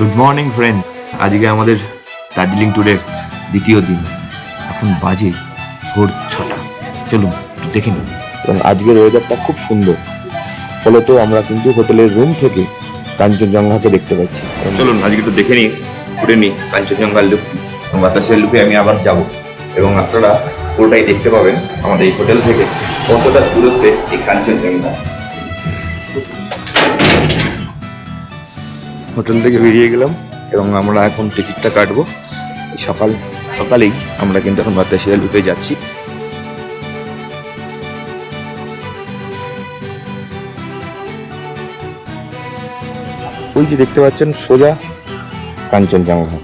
Good morning friends আজকে আমাদের দার্জিলিং ট্যুরের দ্বিতীয় দিন। এখন বাজে ভোর ছটা। চলুন দেখে নিন এবং আজকের ওয়েদারটা খুব সুন্দর। ফলত আমরা কিন্তু হোটেলের রুম থেকে কাঞ্চনজঙ্ঘাকে দেখতে পাচ্ছি। চলুন, আজকে একটু দেখে নিই, ঘুরে নিই কাঞ্চনজঙ্ঘার লুক বাতাসের লুকে আমি আবার যাব। এবং আপনারা পুরোটাই দেখতে পাবেন আমাদের এই হোটেল থেকে কতটা দূরত্বে এই কাঞ্চনজঙ্ঘা। হোটেল থেকে বেরিয়ে গেলাম এবং আমরা এখন টিকিটটা কাটবো। সকাল, সকালেই আমরা কিন্তু এখন বাতাসিয়া লুপে যাচ্ছি। ওই যে দেখতে পাচ্ছেন সোজা কাঞ্চনজঙ্ঘা।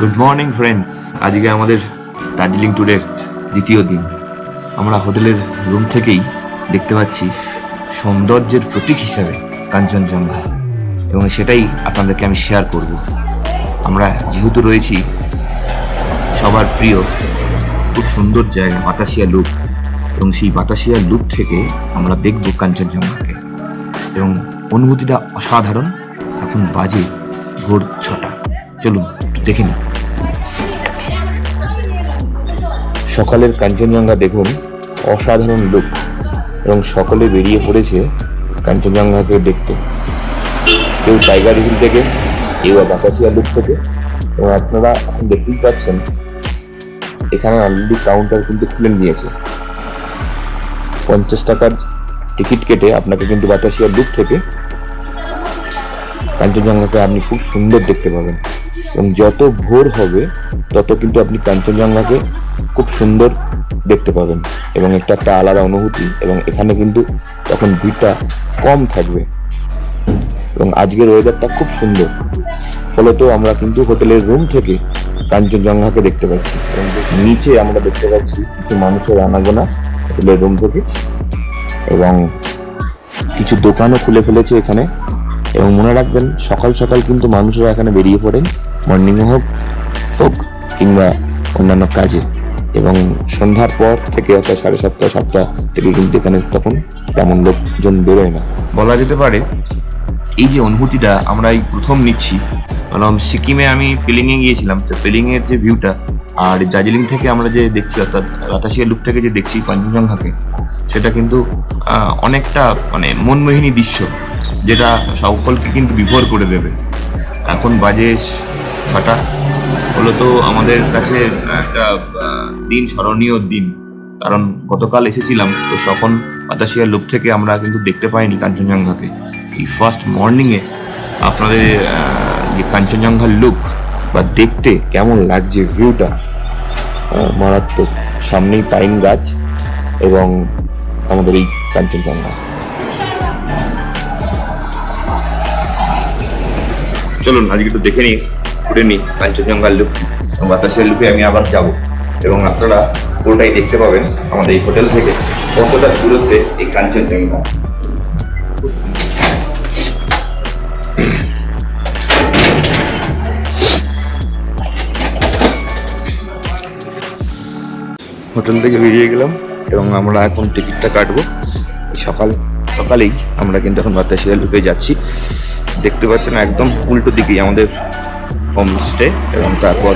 গুড মর্নিং ফ্রেন্ডস আজকে আমাদের দার্জিলিং ট্যুরের দ্বিতীয় দিন। আমরা হোটেলের রুম থেকেই দেখতে পাচ্ছি সৌন্দর্যের প্রতীক হিসাবে কাঞ্চনজঙ্ঘা। এবং সেটাই আপনাদেরকে আমি শেয়ার করব। আমরা যেহেতু রয়েছি সবার প্রিয়, খুব সুন্দর জায়গা, বাতাসিয়া লুপ এবং সেই বাতাসিয়া লুপ থেকে আমরা দেখব কাঞ্চনজঙ্ঘাকে। এবং অনুভূতিটা অসাধারণ। এখন বাজে ভোর ছটা। চলুন দেখে নিই। সকালের কাঞ্চনজঙ্ঘা দেখুন। অসাধারণ লুক এবং সকলে বেরিয়ে পড়েছে কাঞ্চনজঙ্ঘাকে দেখতে। কেউ টাইগার হিল থেকে, কেউ বাতাসিয়া লুক থেকে। এবং আপনারা দেখতেই পাচ্ছেন, এখানে অলরেডি কাউন্টার কিন্তু খুলে নিয়েছে। পঞ্চাশ টাকার টিকিট কেটে আপনাকে কিন্তু বাতাসিয়া লুক থেকে কাঞ্চনজঙ্ঘাকে আপনি খুব সুন্দর দেখতে পাবেন। এবং যত ভোর হবে, তত কিন্তু আপনি কাঞ্চনজঙ্ঘাকে খুব সুন্দর দেখতে পাবেন। এবং একটা একটা আলাদা অনুভূতি, এবং এখানে কিন্তু তখন ভিড়টা কম থাকবে। এবং আজকের ওয়েদারটা খুব সুন্দর। ফলত আমরা কিন্তু হোটেলের রুম থেকে কাঞ্চনজঙ্ঘাকে দেখতে পাচ্ছি। এবং নিচে আমরা দেখতে পাচ্ছি কিছু মানুষের আনাগোনা হোটেলের রুম থেকে। এবং কিছু দোকানও খুলে ফেলেছে এখানে। এবং মনে রাখবেন, সকাল সকাল কিন্তু মানুষরা এখানে বেরিয়ে পড়েন। মর্নিং হোক হোক, কিংবা অন্যান্য কাজে। এবং সন্ধ্যার পর থেকে অর্থাৎ সাড়ে সাতটা সাতটা থেকে কিন্তু এখানে তখন তেমন লোকজন বেরোয় না। বলা যেতে পারে এই যে অনুভূতিটা আমরা এই প্রথম নিচ্ছি কারণ সিকিমে আমি পিলিংয়ে গিয়েছিলাম, তো পিলিংয়ের যে ভিউটা আর দার্জিলিং থেকে আমরা যে দেখছি, অর্থাৎ বাতাসিয়া লুক থেকে যে দেখছি কাঞ্চনজঙ্ঘাকে সেটা কিন্তু অনেকটা মানে মনমোহিনী দৃশ্য, যেটা সকলকে কিন্তু বিভোর করে দেবে। এখন বাজে ছটা। মূলত আমাদের কাছে একটা দিন স্মরণীয় দিন। কারণ গতকাল এসেছিলাম, তো তখন বাতাসিয়া লুপ থেকে আমরা কিন্তু দেখতে পাইনি কাঞ্চনজঙ্ঘাকে। এই ফার্স্ট মর্নিংয়ে আপনাদের যে কাঞ্চনজঙ্ঘার লুক বা দেখতে কেমন লাগছে ভিউটা মারাত্মক। সামনেই পাইন গাছ এবং আমাদের এই কাঞ্চনজঙ্ঘা। চলুন, আজকে একটু দেখে নিই। ঘুরে নিই। কাঞ্চনজঙ্ঘার এবং বাতাসের লুকে আমি আবার যাব। এবং আপনারা পুরোটাই দেখতে পাবেন আমাদের এই হোটেল থেকে কতটা দূরত্বে এই কাঞ্চনজঙ্ঘা। হোটেল থেকে বেরিয়ে গেলাম এবং আমরা এখন টিকিটটা কাটবো। সকাল সকালেই আমরা কিন্তু এখন বাতাসিয়া লুপে যাচ্ছি। দেখতে পাচ্ছেন একদম উল্টো দিকেই আমাদের হোমস্টে এবং তারপর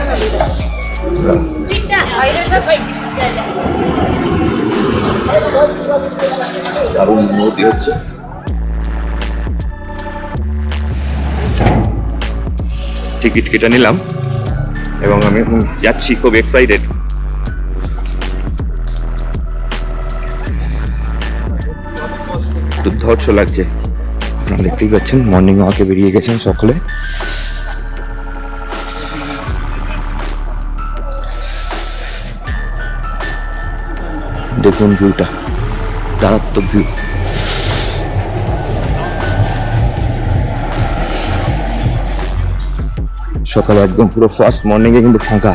অনুভূতি হচ্ছে। টিকিট কেটে নিলাম এবং আমি যাচ্ছি খুব এক্সাইটেড দুর্ধর্ষ লাগছে। দেখতেই পাচ্ছেন মর্নিং ওয়াকে বেরিয়ে গেছেন সকলে। দেখুন ভিউটা মারাত্মক ভিউ সকালে একদম পুরো ফার্স্ট মর্নিংয়ে কিন্তু ফাঁকা।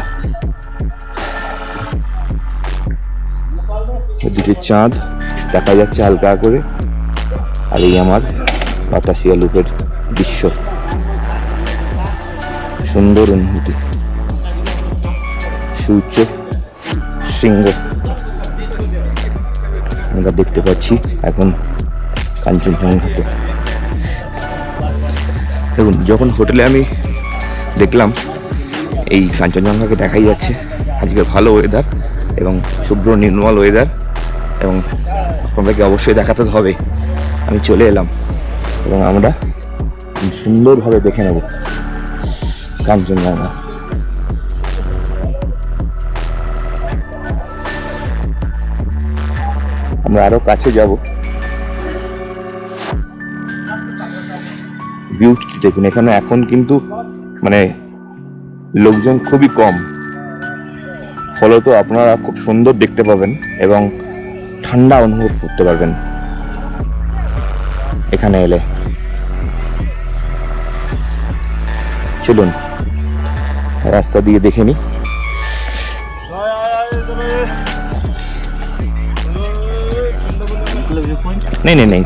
এদিকে চাঁদ, দেখা যাচ্ছে হালকা করে। আর এই আমার বাতাসিয়া লুকের দৃশ্য। সুন্দর অনুভূতি। সূর্য সিংহ আমরা দেখতে পাচ্ছি। এখন কাঞ্চনজঙ্ঘাকে দেখুন, যখন হোটেলে আমি দেখলাম, এই কাঞ্চনজঙ্ঘাকে দেখাই যাচ্ছে, আজকে ভালো ওয়েদার এবং শুভ্র নির্মল ওয়েদার এবং আপনাদেরকে অবশ্যই দেখাতে তো হবে। আমি চলে এলাম এবং আমরা সুন্দরভাবে দেখে নেব কাঞ্চনজঙ্ঘা আমরা আরও কাছে যাব। ভিউটি দেখুন, এখানে এখন কিন্তু মানে লোকজন খুবই কম। ফলত আপনারা খুব সুন্দর দেখতে পাবেন এবং ঠান্ডা অনুভব করতে পারবেন। এখানে এলে। চলুন, রাস্তা দিয়ে দেখে নি नहीं नहीं नहीं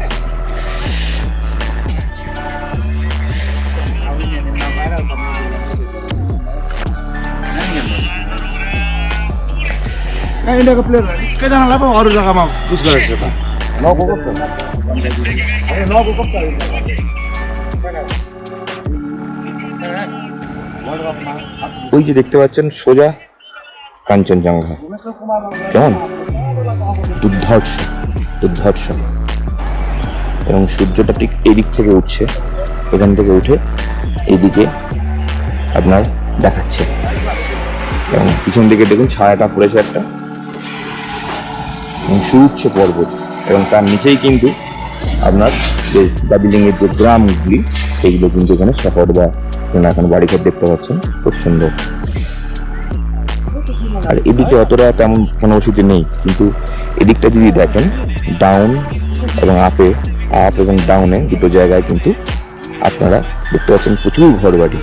इन्डियाको प्लेयरहरू निकै जनालाई पो अरू जग्गामा पुस गरेको छ त नगएको पो होइन नगएको पो ওই যে দেখতে পাচ্ছেন সোজা কাঞ্চনজঙ্ঘা কেমন দুর্ধর্ষ দুর্ধর্ষ এবং সূর্যটা ঠিক এদিক থেকে উঠছে, এখান থেকে উঠে এইদিকে আপনার দেখাচ্ছে। এবং পিছন দিকে দেখুন, ছায়াটা পড়েছে একটা। সুউচ্চ পর্বত। এবং তার নিচেই কিন্তু আপনার যে দার্জিলিংয়ের যে গ্রামগুলি, সেইগুলো কিন্তু এখানে শহর বা এখন বাড়িঘর দেখতে পাচ্ছেন। খুব সুন্দর। আর এদিকে অতটা তেমন কোনো ওষুধ নেই। কিন্তু এদিকটা যদি দেখেন ডাউন এবং আপে আপ এবং ডাউনে দুটো জায়গায় কিন্তু আপনারা দেখতে পাচ্ছেন প্রচুর ঘর বাড়ি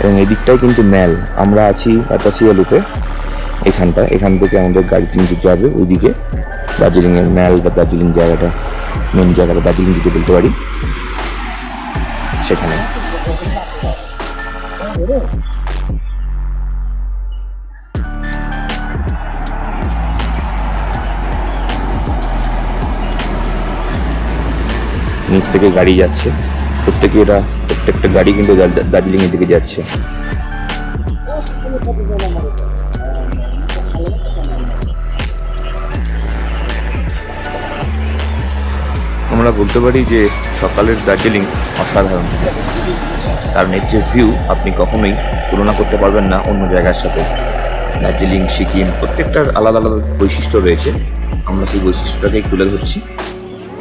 এবং এদিকটাই কিন্তু ম্যাল। আমরা আছি লুপে এখানটা এখান থেকে আমাদের গাড়ি কিন্তু যাবে ওইদিকে। দার্জিলিং এর ম্যাল বা দার্জিলিং জায়গাটা মেন জায়গাটা দার্জিলিং দিকে বলতে পারি। সেখানে। নিচ থেকে গাড়ি যাচ্ছে। প্রত্যেকে এরা প্রত্যেকটা গাড়ি কিন্তু দার্জিলিং এর দিকে যাচ্ছে। আমরা বলতে পারি যে সকালের দার্জিলিং অসাধারণ। কারণ এর ভিউ আপনি কখনোই তুলনা করতে পারবেন না অন্য জায়গার সাথে। দার্জিলিং, সিকিম প্রত্যেকটার আলাদা আলাদা বৈশিষ্ট্য রয়েছে। আমরা সেই বৈশিষ্ট্যটাকেই তুলে ধরছি।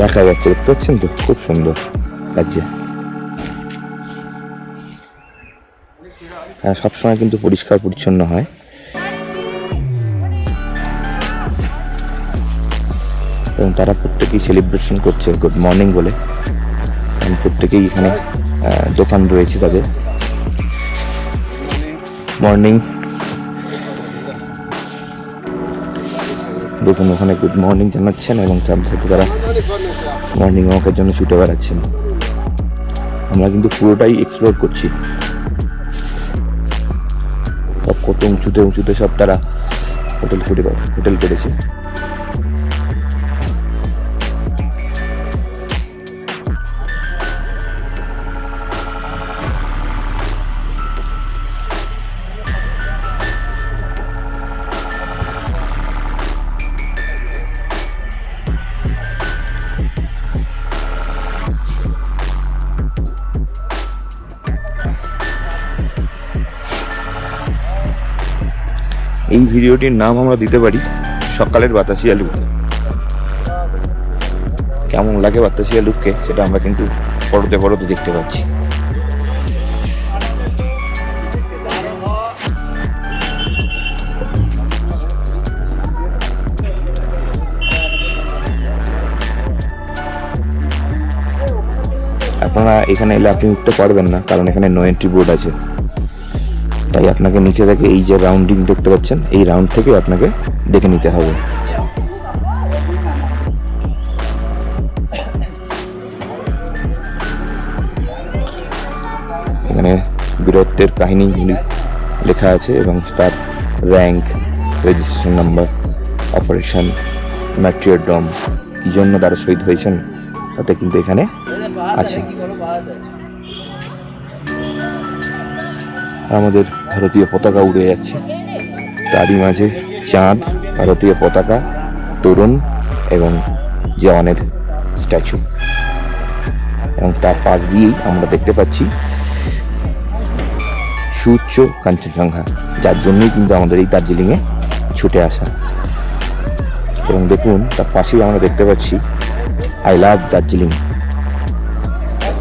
দেখা যাচ্ছে, দেখতে পাচ্ছেন তো? খুব সুন্দর লাগছে। হ্যাঁ সবসময় কিন্তু পরিষ্কার পরিচ্ছন্ন হয়। এবং তারা প্রত্যেকেই সেলিব্রেশন করছে গুড মর্নিং বলে। প্রত্যেকেই এখানে দোকান রয়েছে তাদের। মর্নিং দেখুন ওখানে গুড মর্নিং জানাচ্ছেন এবং সাথে তারা মর্নিং ওয়াকের জন্য ছুটে বেড়াচ্ছেন। আমরা কিন্তু পুরোটাই এক্সপ্লোর করছি। সব কত উঁচুতে উঁচুতে সব তারা হোটেল করে হোটেল করেছে। ভিডিওটির নাম আমরা দিতে পারি সকালের বাতাসি আলু কেমন লাগে বাতাসি আলুকে সেটা আমরা কিন্তু পরতে পরতে দেখতে পাচ্ছি। আপনারা এখানে এলে আপনি উঠতে পারবেন না, কারণ এখানে নো এন্ট্রি বোর্ড আছে। তাই আপনাকে নিচে থেকে এই যে রাউন্ডিং দেখতে পাচ্ছেন, এই রাউন্ড থেকে আপনাকে দেখে নিতে হবে। এখানে বীরত্বের কাহিনীগুলি লেখা আছে এবং তার র্যাঙ্ক রেজিস্ট্রেশন নাম্বার অপারেশন ম্যাট্রিয়ডম কী জন্য তারা শহীদ হয়েছেন তাতে কিন্তু এখানে আছে। আমাদের ভারতীয় পতাকা উড়ে যাচ্ছে। তারই মাঝে চাঁদ, ভারতীয় পতাকা, তরুণ এবং জওয়ানের স্ট্যাচু। এবং তার পাশ দিয়েই আমরা দেখতে পাচ্ছি সুউচ্চ কাঞ্চনজঙ্ঘা, যার জন্যই কিন্তু আমাদের এই দার্জিলিংয়ে ছুটে আসা। এবং দেখুন, তার পাশেই আমরা দেখতে পাচ্ছি আই লাভ দার্জিলিং।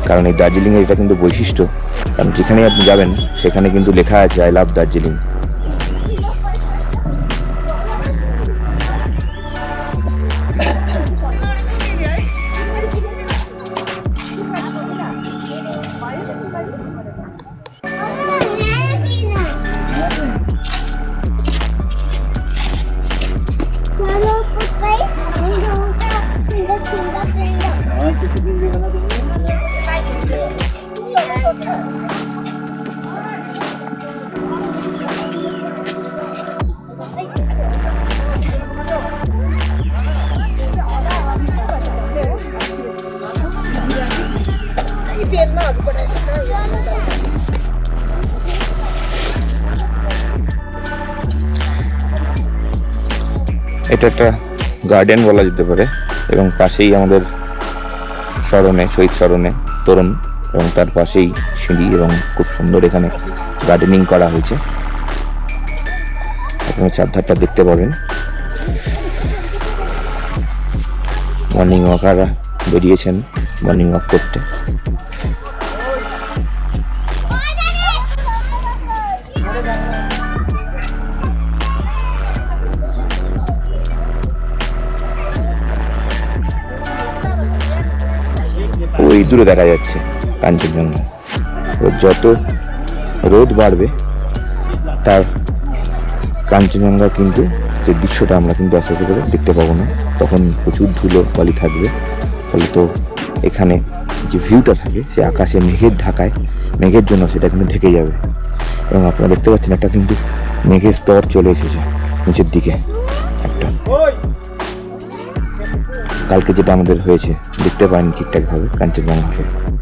কারণ এই দার্জিলিংয়ের এটা কিন্তু বৈশিষ্ট্য কারণ যেখানেই আপনি যাবেন সেখানে কিন্তু লেখা আছে আই লাভ দার্জিলিং এটা একটা গার্ডেন বলা যেতে পারে এবং পাশেই আমাদের স্মরণে, শহীদ স্মরণে তরুণ এবং তার পাশেই সিঁড়ি এবং খুব সুন্দর এখানে গার্ডেনিং করা হয়েছে। আপনারা চারধারটা দেখতে পাবেন। মর্নিং ওয়াকাররা বেরিয়েছেন মর্নিং ওয়াক করতে। দূরে দেখা যাচ্ছে কাঞ্চনজঙ্ঘা তো যত রোদ বাড়বে, তার কাঞ্চনজঙ্ঘা কিন্তু যে দৃশ্যটা আমরা কিন্তু আস্তে আস্তে করে দেখতে পাবো না, তখন প্রচুর ধুলো বালি থাকবে। ফলে তো এখানে যে ভিউটা থাকে, সে আকাশে মেঘের ঢাকায়, মেঘের জন্য সেটা কিন্তু ঢেকে যাবে। এবং আপনারা দেখতে পাচ্ছেন একটা কিন্তু মেঘের স্তর চলে এসেছে নিচের দিকে। কালকে যেটা আমাদের হয়েছে দেখতে পাইনি ঠিকঠাক ভাবে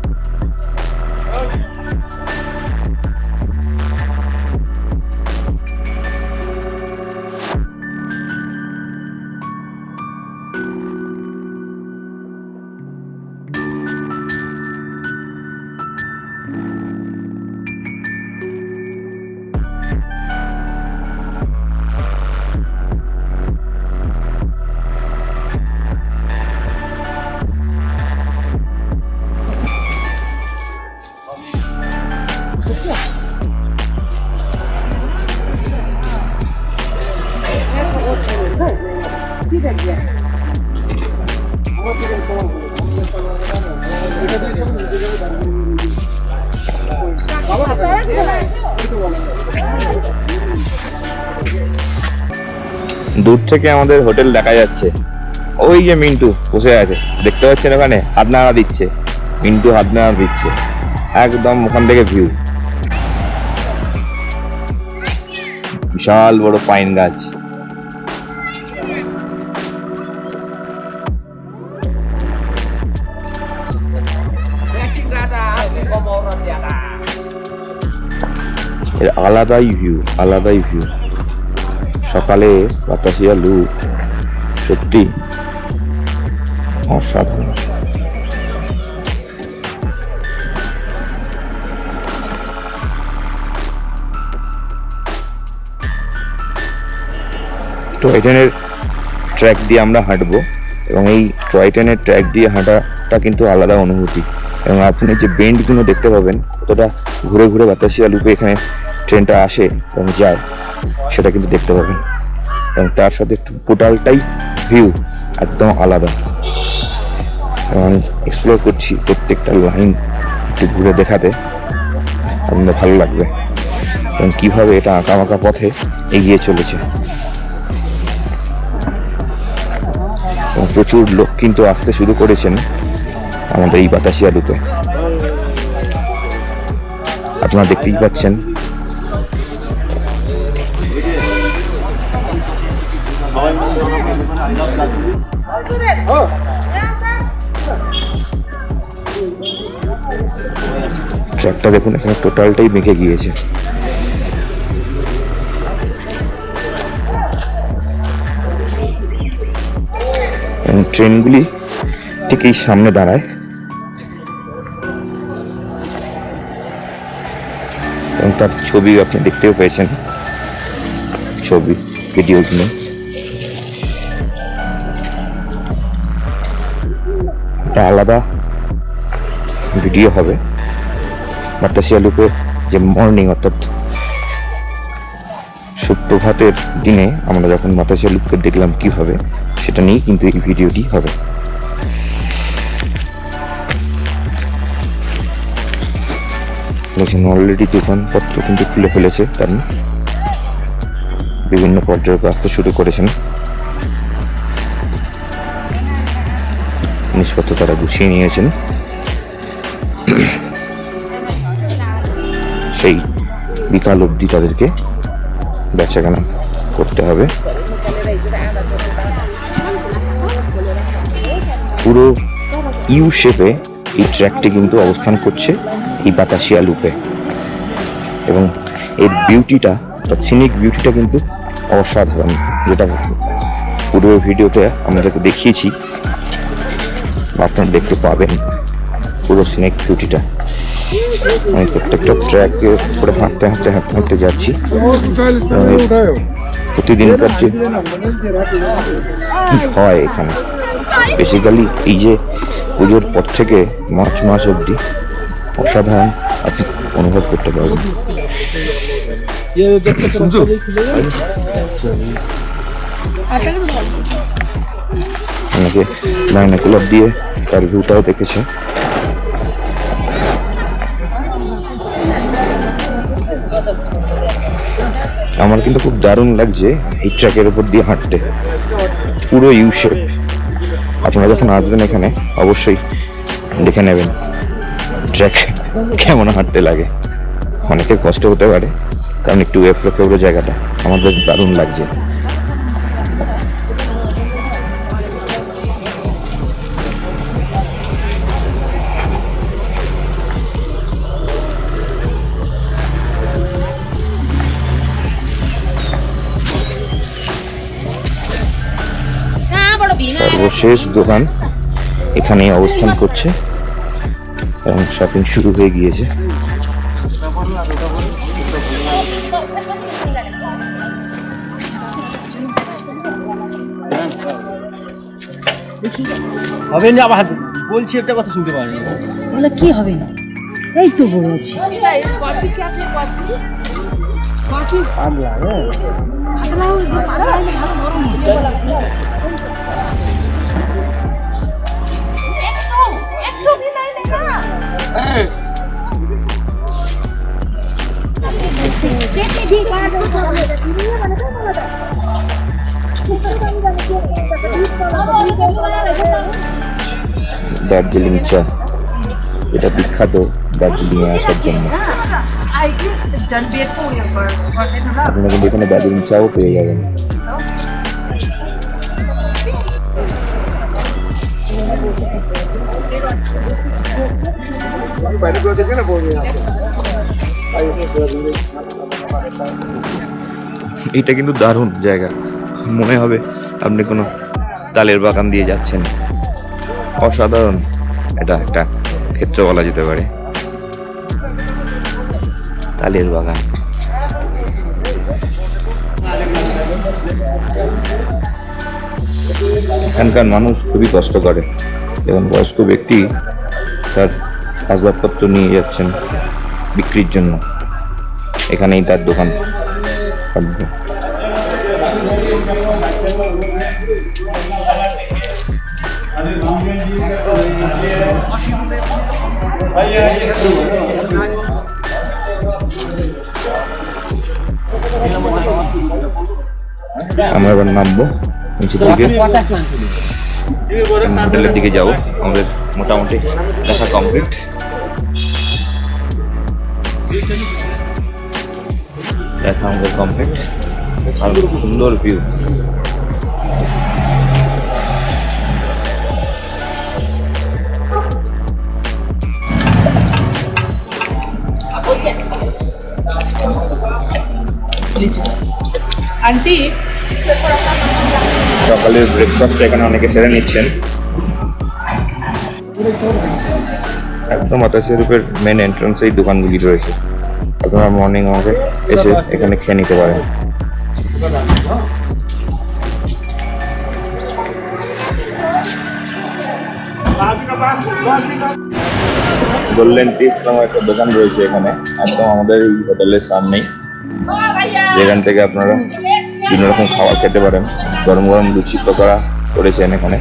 দূর থেকে আমাদের হোটেল দেখা যাচ্ছে। ওই যে মিন্টু বসে আছে। দেখতে পাচ্ছেন ওখানে? হাত নাড়া দিচ্ছে। মিন্টু হাত নাড়া দিচ্ছে। একদম ওখান থেকে ভিউ বিশাল বড় পাইন গাছ। আলাদাই ভিউ আলাদাই ভিউ সকালে বাতাসিয়া লু, সত্যি অসাধারণ। টয় ট্রেনের ট্র্যাক দিয়ে আমরা হাঁটবো এবং এই টয় ট্রেনের ট্র্যাক দিয়ে হাঁটাটা কিন্তু আলাদা অনুভূতি। এবং আপনি যে বেন্ডগুলো দেখতে পাবেন, কতটা ঘুরে ঘুরে বাতাসিয়া লুপে এখানে ট্রেনটা আসে এবং যায়, সেটা কিন্তু দেখতে পাবেন। এবং তার সাথে একটু টোটালটাই ভিউ একদম আলাদা। আমি এক্সপ্লোর করছি প্রত্যেকটা লাইন একটু ঘুরে দেখাতে। আপনাদের ভালো লাগবে। এবং কীভাবে এটা আঁকা আঁকামাকা পথে এগিয়ে চলেছে। প্রচুর লোক কিন্তু আসতে শুরু করেছেন আমাদের এই বাতাসিয়া লুপে আপনারা দেখতেই পাচ্ছেন ট্র্যাকটা দেখুন, এখানে টোটালটাই মেখে গিয়েছে। ট্রেনগুলি ঠিক এই সামনে দাঁড়ায়। এবং তার ছবি আপনি দেখতেও পেয়েছেন। ছবি ভিডিওগুলো একটা আলাদা ভিডিও হবে। বাতাসিয়া লুপে যে মর্নিং অর্থাৎ সুপ্রভাতের দিনে আমরা যখন বাতাসিয়া লুপকে দেখলাম কীভাবে, সেটা নিয়েই কিন্তু এই ভিডিওটি হবে। দেখছেন অলরেডি দোকানপত্র কিন্তু খুলে ফেলেছে, কারণ বিভিন্ন পর্যায়ে আসতে শুরু করেছেন। জিনিসপত্র তারা গুছিয়ে নিয়েছেন। সেই বিকাল অবধি তাদেরকে বেচাকেনা করতে হবে। পুরো ইউ শেপে এই ট্র্যাকটি কিন্তু অবস্থান করছে এই বাতাসিয়া লুপে এবং এর বিউটিটা অর্থাৎ সিনিক বিউটিটা কিন্তু অসাধারণ। যেটা পুরো ভিডিওতে আমাদেরকে দেখিয়েছি। বা আপনারা দেখতে পাবেন পুরো সিনিক বিউটিটা আমি প্রত্যেকটা ট্র্যাকে করে হাঁটতে হাঁটতে হাঁটতে হাঁটতে যাচ্ছি। প্রতিদিনকার যে কি হয় এখানে? বেসিক্যালি এই যে পুজোর পর থেকে মার্চ মাস অবধি অসাধারণ আপনি অনুভব করতে পারবেন। অনেকে বাইনাকুলার দিয়ে তার ভিউটাও দেখেছে। আমার কিন্তু খুব দারুণ লাগছে এই ট্র্যাকের উপর দিয়ে হাঁটতে। পুরো ইউ শেপ আপনারা যখন আসবেন এখানে, অবশ্যই দেখে নেবেন ট্র্যাক কেমন হাঁটতে লাগে। অনেকের কষ্ট হতে পারে, কারণ একটু এফলো কেবলো জায়গাটা। আমার বেশ দারুণ লাগছে। সর্বশেষ দোকান এখানেই অবস্থান করছে এবং শপিং শুরু হয়ে গিয়েছে। হবে না আবার বলছি একটা কথা শুনতে পারিনি বলে কি হবে না? এই তো বড় আছে। পাগলা হ্যাঁ। দার্জিলিং চা। এটা বিখ্যাত দার্জিলিং এ আসার জন্য। আপনারা কিন্তু এখানে দার্জিলিং চাও পেয়ে যাবেন। এটা কিন্তু দারুণ জায়গা। মনে হবে আপনি কোনো তালের বাগান দিয়ে যাচ্ছেন। অসাধারণ এটা একটা ক্ষেত্র বলা যেতে পারে। তালের বাগান। এখানকার মানুষ খুবই কষ্ট করে। এবং বয়স্ক ব্যক্তি তার আসবাবপত্র নিয়ে যাচ্ছেন বিক্রির জন্য। এখানেই তার দোকান থাকবে। আমরা এবার নামবো নিচের দিকে। হোটেলের দিকে যাব। আমাদের মোটামুটি দেখা কমপ্লিট। দেখা আমাদের কমপ্লিট আর সুন্দর ভিউ আন্টি সকালের ব্রেকফাস্ট এখানে অনেকে সেরে নিচ্ছেন। একদম আতাশি রূপের মেন এন্ট্রান্স এই দোকানগুলি রয়েছে। আপনারা মর্নিং আমাকে এসে এখানে খেয়ে নিতে পারেন। গোল্ডেন টিপস নামে একটা দোকান রয়েছে এখানে। একদম আমাদের এই হোটেলের সামনেই। যেখান থেকে আপনারা বিভিন্ন রকম খাবার খেতে পারেন। গরম গরম লুচি, পকোড়া করেছেন এখানে।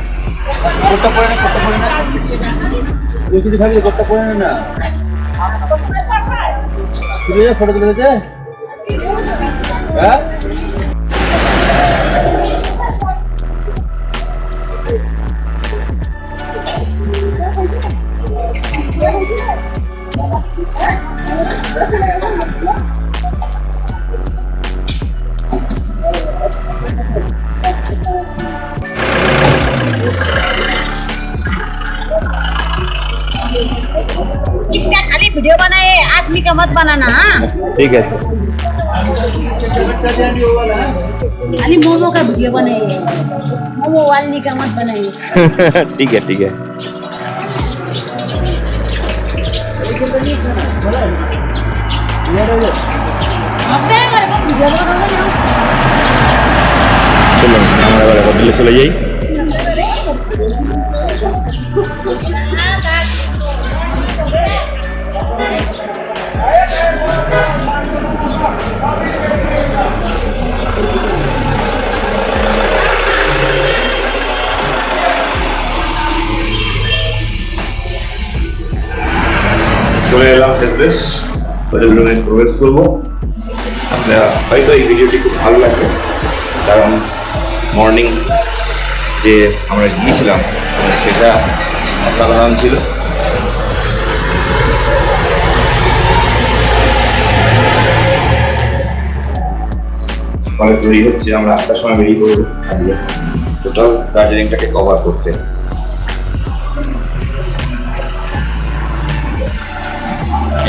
তুলে যা ফটো তুলে যা হ্যাঁ Thank you. इसका खाली वीडियो बनाए आदमी का मत बनाना हाँ ঠিক আছে खाली मोमो का वीडियो बनाइए मोमो वालनी का मत बनाइए ঠিক আছে ঠিক আছে अपने हमारे को वीडियो बनाना চলুন আমরা এবার হোটেলে চলে যাই চলে এলাম শেষ হোটেল রুমে প্রবেশ করব। আপনারা হয়তো এই ভিডিওটি খুব ভালো লাগবে, কারণ মর্নিং যে আমরা গিয়েছিলাম, সেটা অসাধারণ ছিল। সকালে তৈরি হচ্ছে আমরা আটটার সময় বেরিয়ে পড়ব আজকে টোটাল দার্জিলিংটাকে কভার করতে।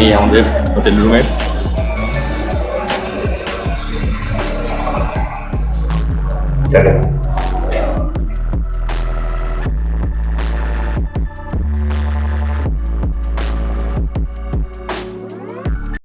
এই আমাদের হোটেল রুমের টাটা